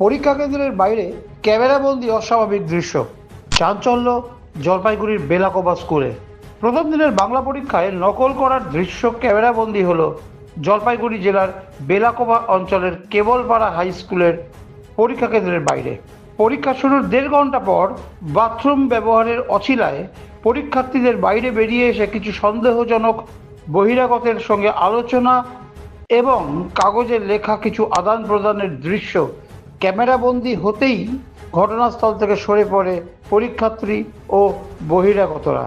পরীক্ষা কেন্দ্রের বাইরে ক্যামেরাবন্দি অস্বাভাবিক দৃশ্য। চাঞ্চল্য, জলপাইগুড়ির বেলাকোবা স্কুলে। প্রথম দিনের বাংলা পরীক্ষায় নকল করার দৃশ্য ক্যামেরাবন্দি হল জলপাইগুড়ি জেলার বেলাকোবা অঞ্চলের কেবলপাড়া হাই স্কুলের পরীক্ষা কেন্দ্রের বাইরে। পরীক্ষা শুরুর দেড় ঘণ্টা পর বাথরুম ব্যবহারের অছিলায় পরীক্ষার্থীদের বাইরে বেরিয়ে এসে কিছু সন্দেহজনক বহিরাগতের সঙ্গে আলোচনা এবং কাগজে লেখা কিছু আদান প্রদানের দৃশ্য ক্যামেরাবন্দি হতেই ঘটনাস্থল থেকে সরে পড়ে পরীক্ষার্থী ও বহিরাগতরা।